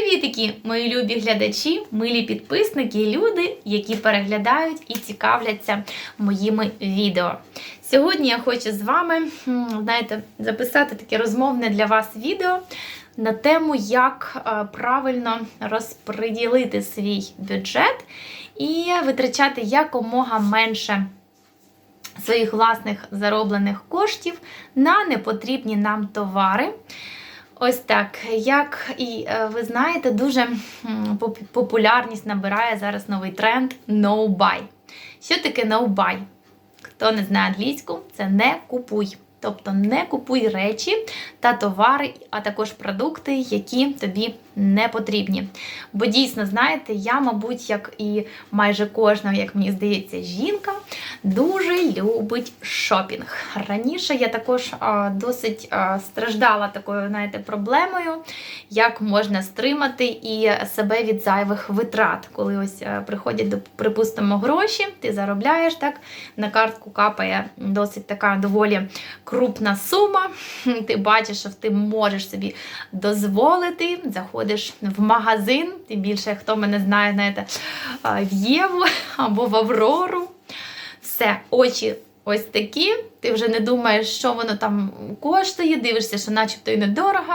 Привітики, мої любі глядачі, милі підписники, люди, які переглядають і цікавляться моїми відео. Сьогодні я хочу з вами, знаєте, записати таке розмовне для вас відео на тему, як е, правильно розподілити свій бюджет і витрачати якомога менше своїх власних зароблених коштів на непотрібні нам товари. Ось так, як і е, ви знаєте, дуже популярність набирає зараз новий тренд no buy. Що таке no buy? Хто не знає англійську, це не купуй. Тобто не купуй речі та товари, а також продукти, які тобі не потрібні. Бо дійсно, знаєте, я, мабуть, як і майже кожна, як мені здається, жінка, дуже любить шопінг. Раніше я також а, досить а, страждала такою, знаєте, проблемою, як можна стримати і себе від зайвих витрат, коли ось е, приходять до припустимо гроші, ти заробляєш так, на картку капає досить така доволі крупна сума. Ти бачиш, що ти можеш собі дозволити, заходиш в магазин, тим більше хто мене знає, знаєте, в Єву або в Аврору. Все, очі ось такі. Ти вже не думаєш, що воно там коштує, дивишся, що начебто і недорого,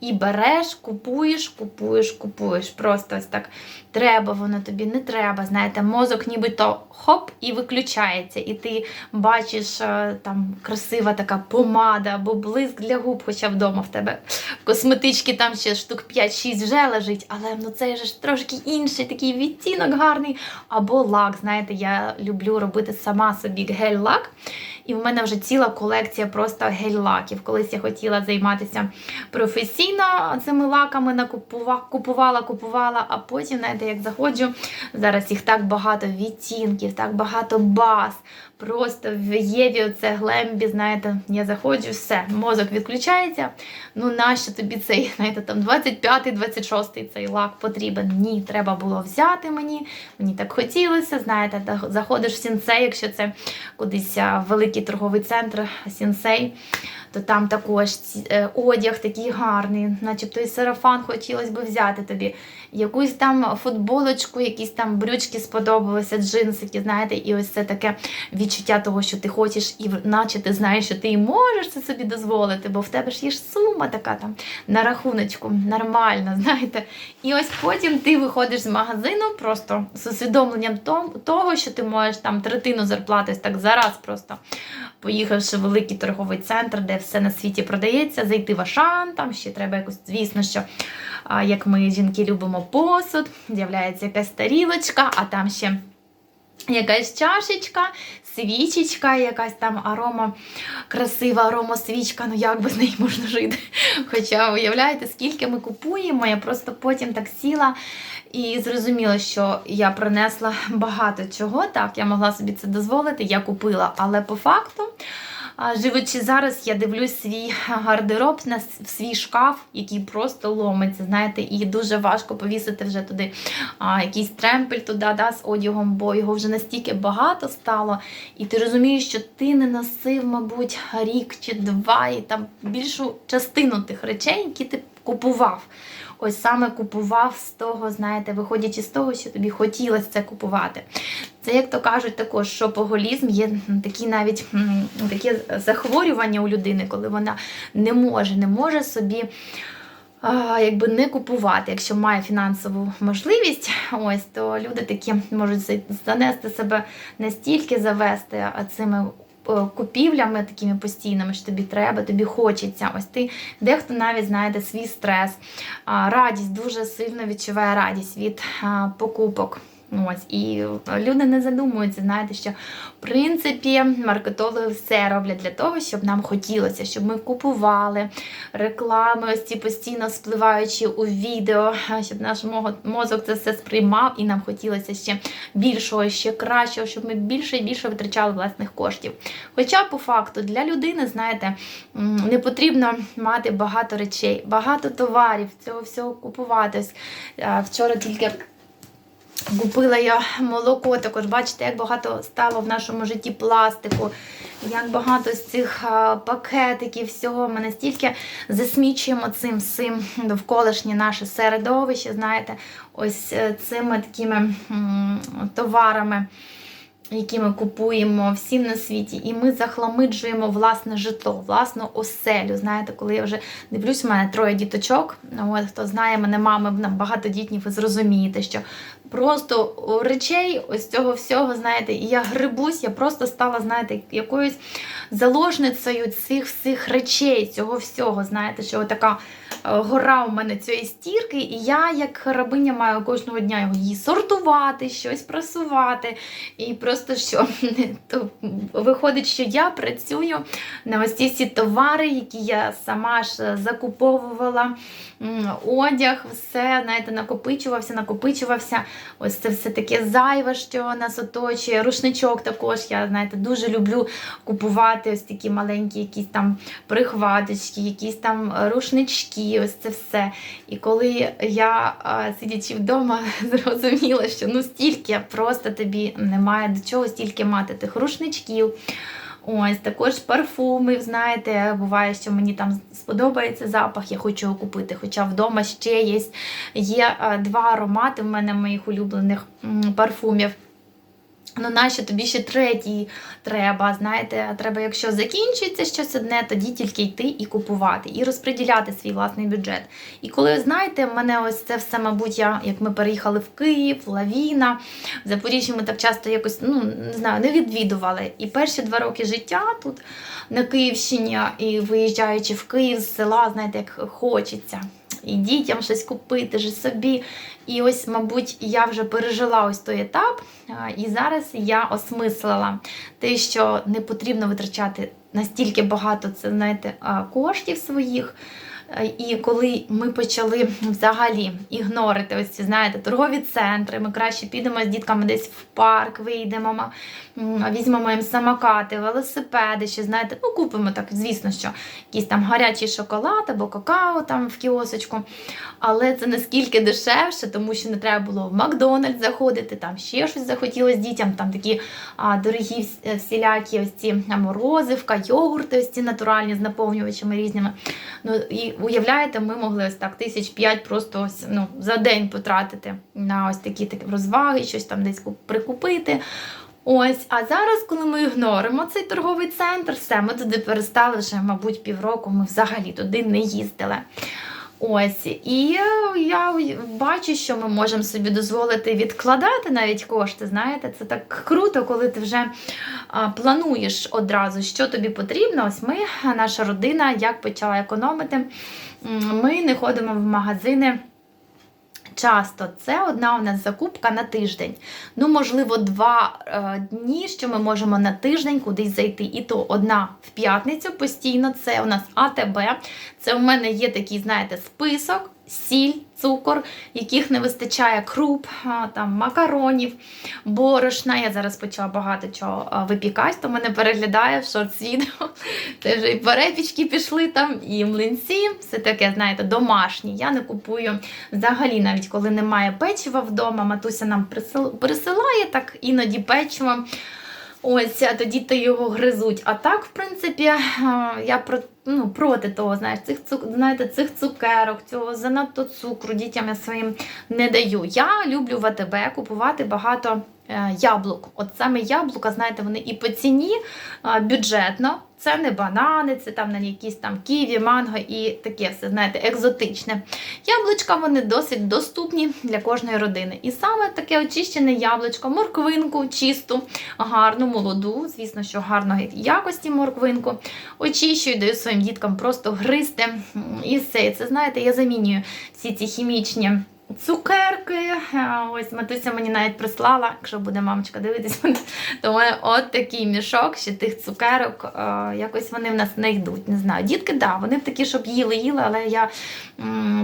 і береш, купуєш, купуєш, купуєш. Просто ось так треба, воно тобі не треба. Знаєте, мозок нібито хоп і виключається. І ти бачиш е, там красива така помада або блиск для губ, хоча вдома в тебе в косметички там ще штук 5-6 вже лежить, але ну це ж трошки інший такий відтінок гарний. Або лак. Знаєте, я люблю робити сама собі гель-лак. І в мене вже ціла колекція просто гель-лаків. Колись я хотіла займатися професійно цими лаками, накупувала, купувала, купувала, а потім, знаєте, як заходжу, зараз їх так багато відтінків, так багато баз. Просто в Єві оце глембі, знаєте, я заходжу, все, мозок відключається. Ну, нащо тобі цей, знаєте, там 25-й, 26-й цей лак потрібен? Ні, треба було взяти мені. Мені так хотілося, знаєте, заходиш в сінсей, якщо це кудись великий торговий центр сінсей, то там також е, одяг такий гарний, начебто і сарафан хотілося б взяти тобі. Якусь там футболочку, якісь там брючки сподобалися, джинсики, знаєте, і ось це таке відчуття того, що ти хочеш, і наче ти знаєш, що ти і можеш це собі дозволити, бо в тебе ж є ж сума така там на рахуночку, нормально, знаєте. І ось потім ти виходиш з магазину просто з усвідомленням того, що ти можеш там третину зарплати так зараз просто поїхавши в великий торговий центр, де все на світі продається, зайти в Ашан, там ще треба якось, звісно, що як ми жінки любимо посуд, з'являється якась тарілочка, а там ще якась чашечка, свічечка, якась там арома, красива аромосвічка, ну як без неї можна жити. Хоча уявляєте, скільки ми купуємо, я просто потім так сіла і зрозуміла, що я принесла багато чого. Так, я могла собі це дозволити, я купила, але по факту. Живучи зараз, я дивлюсь свій гардероб на свій шкаф, який просто ломиться, знаєте, і дуже важко повісити вже туди а, якийсь тремпель туди да, з одягом, бо його вже настільки багато стало. І ти розумієш, що ти не носив, мабуть, рік чи два, і там більшу частину тих речей, які ти купував. Ось саме купував з того, знаєте, виходячи з того, що тобі хотілося це купувати. Це, як то кажуть, також шопоголізм є такі навіть м, такі захворювання у людини, коли вона не може, не може собі. Якби не купувати, якщо має фінансову можливість, ось то люди такі можуть занести себе настільки завести цими е, купівлями такими постійними, що тобі треба, тобі хочеться. Ось ти дехто навіть знаєте свій стрес, радість дуже сильно відчуває радість від покупок. Ось і люди не задумуються, знаєте, що в принципі маркетологи все роблять для того, щоб нам хотілося, щоб ми купували реклами, ось ці постійно спливаючи у відео, щоб наш мозок це все сприймав, і нам хотілося ще більшого, ще кращого, щоб ми більше і більше витрачали власних коштів. Хоча, по факту, для людини, знаєте, не потрібно мати багато речей, багато товарів, цього всього купуватись Вчора тільки Купила я молоко, також бачите, як багато стало в нашому житті пластику. як багато з цих пакетиків, всього ми настільки засмічуємо цим всім довколишнє наше середовище, знаєте, ось е, цими такими товарами які ми купуємо всім на світі, і ми захламиджуємо власне житло, власну оселю. Знаєте, коли я вже дивлюсь, у мене троє діточок. От хто знає мене, мами багатодітні, ви зрозумієте, що просто речей ось цього всього, знаєте, і я грибусь, я просто стала, знаєте, якоюсь заложницею цих всіх речей, цього всього. Знаєте, що така е, гора у мене цієї стірки, і я, як рабиня, маю кожного дня його її сортувати, щось прасувати. І просто що то виходить, що я працюю на ось ці всі товари, які я сама ж закуповувала, одяг, все, знаєте, накопичувався, накопичувався. Ось це все таке зайве, що нас оточує. Рушничок також. Я знаєте, дуже люблю купувати ось такі маленькі якісь там прихваточки, якісь там рушнички, ось це все. І коли я, сидячи вдома, зрозуміла, що ну стільки просто тобі немає до чого стільки мати тих рушничків. Ось також парфуми, знаєте, буває, що мені там сподобається запах, я хочу його купити. Хоча вдома ще є є два аромати в мене моїх улюблених парфумів. Ну, нащо тобі ще третій треба, знаєте, треба, якщо закінчується щось одне, тоді тільки йти і купувати, і розподіляти свій власний бюджет. І коли, знаєте, в мене ось це все, мабуть, я, як ми переїхали в Київ, Лавіна, в Запоріжжі ми так часто якось, ну, не знаю, не відвідували. І перші два роки життя тут на Київщині, і виїжджаючи в Київ з села, знаєте, як хочеться і дітям щось купити, ж собі. І ось, мабуть, я вже пережила ось той етап, і зараз я осмислила те, що не потрібно витрачати настільки багато це, знаєте, коштів своїх. І коли ми почали взагалі ігнорити ось ці, знаєте, торгові центри, ми краще підемо з дітками десь в парк, вийдемо, візьмемо їм самокати, велосипеди, ще знаєте, ну купимо так, звісно, що якийсь там гарячий шоколад або какао там в кіосочку. Але це наскільки дешевше, тому що не треба було в Макдональдс заходити, там ще щось захотілося дітям, там такі а, дорогі всілякі ось ці морозивка, йогурти, ось ці натуральні з наповнювачами різними. Ну, і уявляєте, ми могли ось так тисяч п'ять просто ось, ну, за день потратити на ось такі такі розваги, щось там десь прикупити. Ось, а зараз, коли ми ігноримо цей торговий центр, все, ми туди перестали вже, мабуть, півроку, ми взагалі туди не їздили. Ось, і я бачу, що ми можемо собі дозволити відкладати навіть кошти. Знаєте, це так круто, коли ти вже плануєш одразу, що тобі потрібно. Ось ми, наша родина, як почала економити. Ми не ходимо в магазини. Часто це одна у нас закупка на тиждень. Ну, можливо, два е, дні, що ми можемо на тиждень кудись зайти. І то одна в п'ятницю постійно. Це у нас АТБ. Це у мене є такий, знаєте, список сіль, цукор, яких не вистачає круп, там макаронів, борошна. Я зараз почала багато чого випікати, то мене переглядає в шорт-відео. Це вже і перепічки пішли там, і млинці. Все таке, знаєте, домашні. Я не купую взагалі, навіть коли немає печива вдома. Матуся нам присилає так іноді печиво. Ось, тоді то його гризуть. А так, в принципі, я про, ну, проти того, знаєш, цих знаєте, цих цукерок, цього занадто цукру дітям я своїм не даю. Я люблю в купувати багато е, яблук. От саме яблука, знаєте, вони і по ціні бюджетно. Це не банани, це там не якісь там ківі, манго і таке все, знаєте, екзотичне. Яблучка вони досить доступні для кожної родини. І саме таке очищене яблучко, морквинку, чисту, гарну, молоду, звісно, що гарної якості морквинку. Очищую, даю своїм діткам просто гризти. І все. Це, знаєте, я замінюю всі ці хімічні. Цукерки, ось матуся мені навіть прислала, якщо буде мамочка дивитись, то у мене от такий мішок ще тих цукерок. Якось вони в нас не йдуть. Не знаю. Дітки, да, вони такі, щоб їли-їли, але я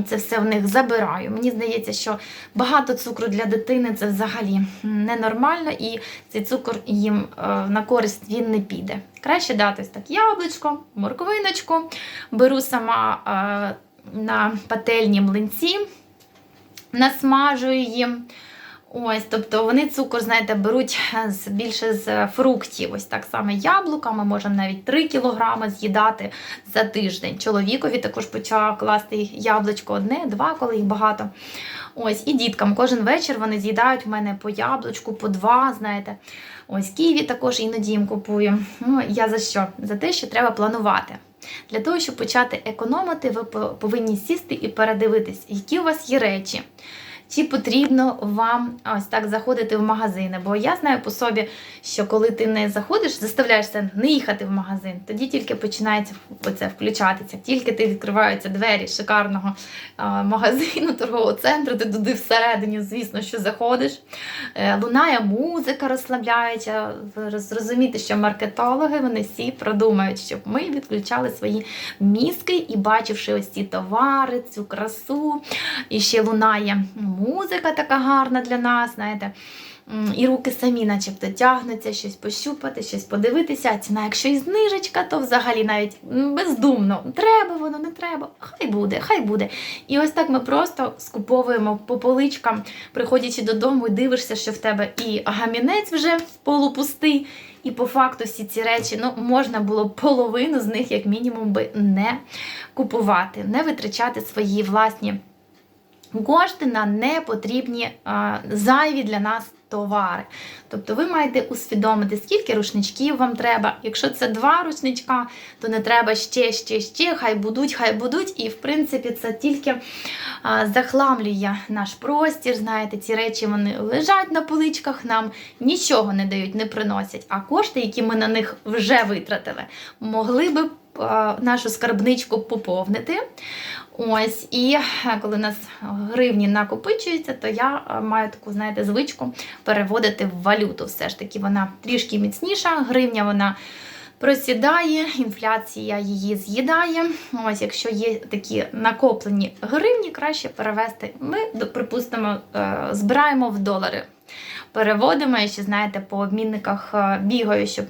це все в них забираю. Мені здається, що багато цукру для дитини це взагалі ненормально, і цей цукор їм на користь він не піде. Краще дати так яблучко, морковиночку, беру сама на пательні млинці насмажую їм. Ось, тобто вони цукор, знаєте, беруть е, з- більше з фруктів. Ось так само яблука. Ми можемо навіть 3 кілограми з'їдати за тиждень. Чоловікові також почав класти яблучко одне, два, коли їх багато. Ось, і діткам кожен вечір вони з'їдають в мене по яблучку, по два, знаєте. Ось ківі також іноді їм купую. Ну, я за що? За те, що треба планувати. Для того, щоб почати економити, ви по- повинні сісти і передивитись, які у вас є речі. Чи потрібно вам ось так заходити в магазини? Бо я знаю по собі, що коли ти не заходиш, заставляєшся не їхати в магазин, тоді тільки починається оце включатися. Тільки ти відкриваються двері шикарного магазину, торгового центру, ти туди всередині, звісно, що заходиш. Е, Лунає музика розслабляюча. Зрозуміти, що маркетологи вони всі продумають, щоб ми відключали свої мізки і бачивши ось ці товари, цю красу, і ще лунає музика така гарна для нас, знаєте. І руки самі, начебто, тягнуться, щось пощупати, щось подивитися. Ціна, якщо і знижечка, то взагалі навіть бездумно. Треба воно, не треба. Хай буде, хай буде. І ось так ми просто скуповуємо по поличкам, приходячи додому, і дивишся, що в тебе і гамінець вже полупустий, і по факту всі ці речі ну, можна було половину з них, як мінімум, би не купувати, не витрачати свої власні кошти на непотрібні а, зайві для нас товари. Тобто ви маєте усвідомити, скільки рушничків вам треба. Якщо це два рушничка, то не треба ще, ще, ще, хай будуть, хай будуть. І в принципі це тільки а, захламлює наш простір. Знаєте, ці речі вони лежать на поличках, нам нічого не дають, не приносять. А кошти, які ми на них вже витратили, могли би нашу скарбничку поповнити. Ось, і е, коли у нас гривні накопичуються, то я е, маю таку, знаєте, звичку переводити в валюту. Все ж таки, вона трішки міцніша, гривня вона просідає, інфляція її з'їдає. Ось, якщо є такі накоплені гривні, краще перевести. Ми, припустимо, е, збираємо в долари. Переводимо, я ще, знаєте, по обмінниках е, бігаю, щоб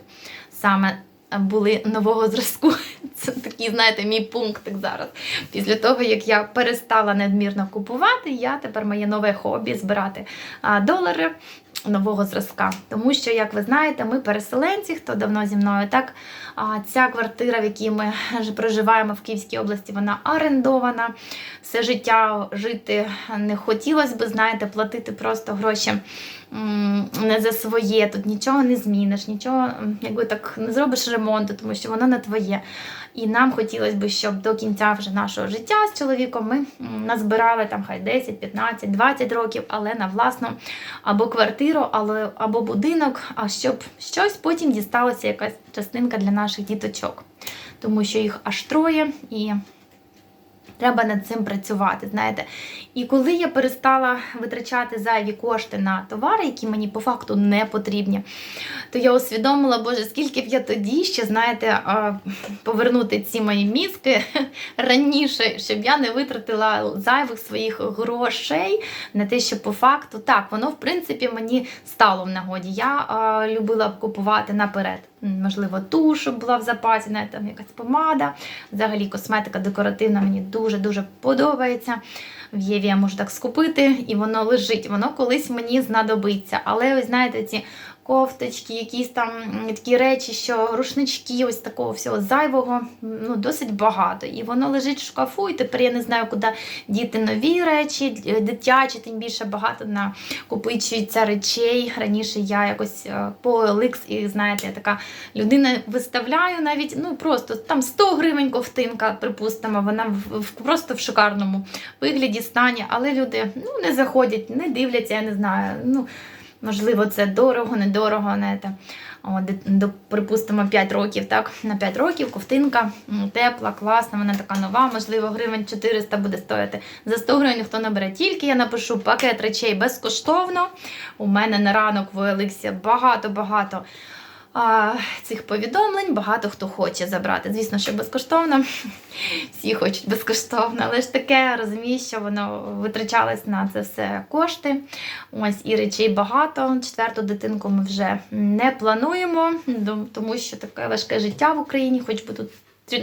саме були нового зразку. Це такий, знаєте, мій пунктик зараз. Після того, як я перестала надмірно купувати, я тепер моє нове хобі збирати долари нового зразка. Тому що, як ви знаєте, ми переселенці, хто давно зі мною, так ця квартира, в якій ми проживаємо в Київській області, вона орендована. Все життя жити не хотілося би, знаєте, платити просто гроші не за своє. Тут нічого не зміниш, нічого, якби так не зробиш ремонту, тому що воно не твоє. І нам хотілося б, щоб до кінця вже нашого життя з чоловіком ми назбирали там хай 10, 15, 20 років, але на власну або квартиру, або будинок, а щоб щось потім дісталося якась частинка для наших діточок. Тому що їх аж троє і. Треба над цим працювати, знаєте. І коли я перестала витрачати зайві кошти на товари, які мені по факту не потрібні, то я усвідомила, боже, скільки б я тоді ще, знаєте, повернути ці мої мізки раніше, щоб я не витратила зайвих своїх грошей на те, що по факту так, воно в принципі мені стало в нагоді. Я любила б купувати наперед. Можливо, туш щоб була в запасі, навіть там якась помада. Взагалі косметика декоративна мені дуже-дуже подобається. В Єві я можу так скупити, і воно лежить. Воно колись мені знадобиться. Але ви знаєте, ці кофточки, якісь там такі речі, що рушнички, ось такого всього зайвого, ну досить багато. І воно лежить в шкафу, і тепер я не знаю, куди діти нові речі, дитячі, тим більше багато накопичується речей. Раніше я якось е, по OLX, і знаєте, я така людина виставляю навіть ну просто там 100 гривень ковтинка, припустимо, вона в- просто в шикарному вигляді стані, але люди ну, не заходять, не дивляться, я не знаю. Ну, можливо, це дорого, недорого, знаєте. О, до, припустимо, 5 років, так, на 5 років ковтинка тепла, класна, вона така нова, можливо, гривень 400 буде стояти. За 100 гривень ніхто не бере. Тільки я напишу пакет речей безкоштовно. У мене на ранок в Еликсі багато-багато а, цих повідомлень, багато хто хоче забрати. Звісно, що безкоштовно. Всі хочуть безкоштовно, але ж таке розумію, що воно витрачалось на це все кошти. Ось і речей багато. Четверту дитинку ми вже не плануємо, тому що таке важке життя в Україні, хоч би тут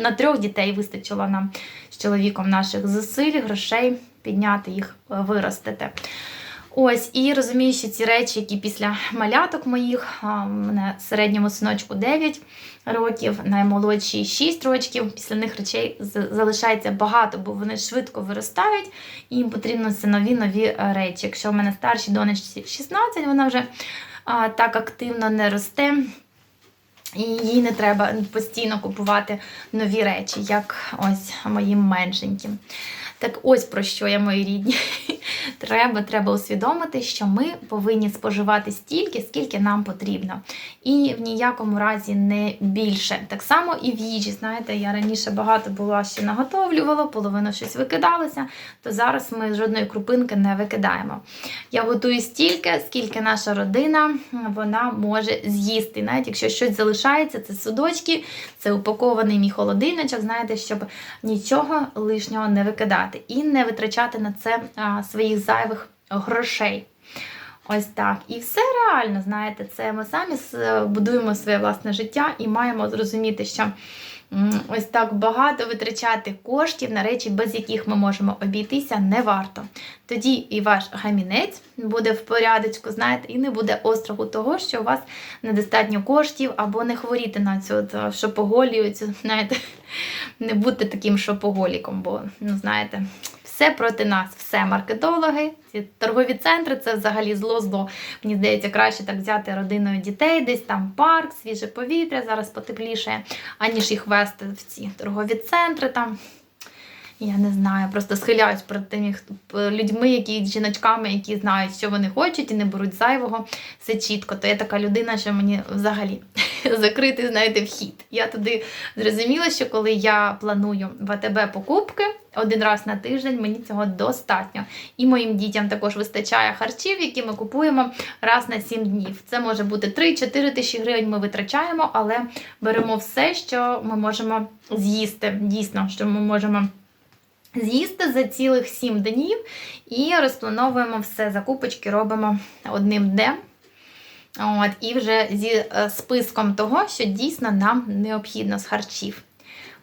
на трьох дітей вистачило нам з чоловіком наших зусиль, грошей підняти їх, е, виростити. Ось, і розумію, що ці речі, які після маляток моїх, у мене середньому синочку 9 років, наймолодшій 6 років, після них речей залишається багато, бо вони швидко виростають, і їм потрібно все нові нові е, речі. Якщо в мене старшій донечці 16, вона вже а, так активно не росте. І їй не треба постійно купувати нові речі, як ось моїм меншеньким. Так ось про що я, мої рідні. Треба, треба усвідомити, що ми повинні споживати стільки, скільки нам потрібно. І в ніякому разі не більше. Так само і в їжі. Знаєте, я раніше багато була що наготовлювала, половину щось викидалося, то зараз ми жодної крупинки не викидаємо. Я готую стільки, скільки наша родина вона може з'їсти. Навіть якщо щось залишається, це судочки, це упакований мій холодильничок, знаєте, щоб нічого лишнього не викидати і не витрачати на це своїх зайвих грошей. Ось так. І все реально, знаєте, це ми самі будуємо своє власне життя і маємо зрозуміти, що ось так багато витрачати коштів на речі, без яких ми можемо обійтися, не варто. Тоді і ваш гамінець буде в порядочку, знаєте, і не буде остраху того, що у вас недостатньо коштів або не хворіти на цю шопоголію, цю, знаєте, не бути таким шопоголіком, бо, ну, знаєте, все проти нас, все маркетологи, ці торгові центри це взагалі зло зло. Мені здається, краще так взяти родиною дітей, десь там парк, свіже повітря, зараз потепліше, аніж їх вести в ці торгові центри там. Я не знаю, просто схиляюсь перед тими людьми, які жіночками, які знають, що вони хочуть, і не беруть зайвого. Все чітко. То я така людина, що мені взагалі закритий, знаєте, вхід. Я туди зрозуміла, що коли я планую в АТБ покупки один раз на тиждень, мені цього достатньо. І моїм дітям також вистачає харчів, які ми купуємо раз на 7 днів. Це може бути 3-4 тисячі гривень. Ми витрачаємо, але беремо все, що ми можемо з'їсти. Дійсно, що ми можемо з'їсти за цілих 7 днів і розплановуємо все. Закупочки робимо одним днем. От, і вже зі е, списком того, що дійсно нам необхідно з харчів.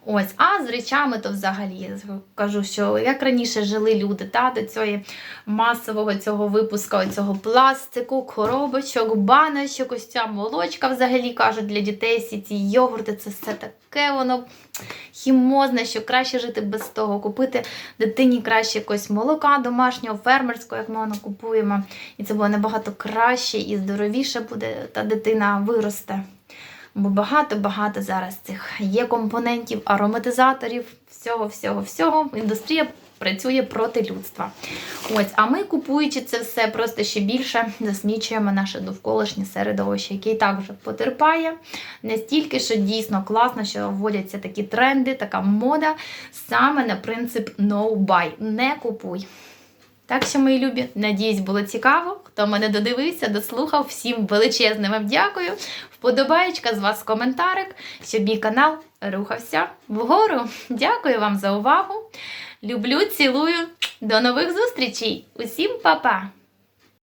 Ось, а з речами то взагалі кажу, що як раніше жили люди, та, до цього масового цього випуску, цього пластику, коробочок, баночок, ось ця молочка взагалі кажуть для дітей, всі ці йогурти, це все таке воно хімозне, що краще жити без того, купити дитині краще якось молока домашнього, фермерського, як ми воно купуємо. І це буде набагато краще і здоровіше буде та дитина виросте. Бо багато-багато зараз цих є компонентів, ароматизаторів, всього, всього, всього. Індустрія працює проти людства. Ось, а ми, купуючи це все, просто ще більше засмічуємо наше довколишнє середовище, яке і так вже потерпає. Настільки, що дійсно класно, що вводяться такі тренди, така мода саме на принцип no buy. Не купуй. Так що, мої любі, надіюсь, було цікаво. Хто мене додивився, дослухав, всім величезне вам дякую. Вподобаєчка з вас коментарик, щоб мій канал рухався вгору. Дякую вам за увагу. Люблю, цілую. До нових зустрічей. Усім па-па!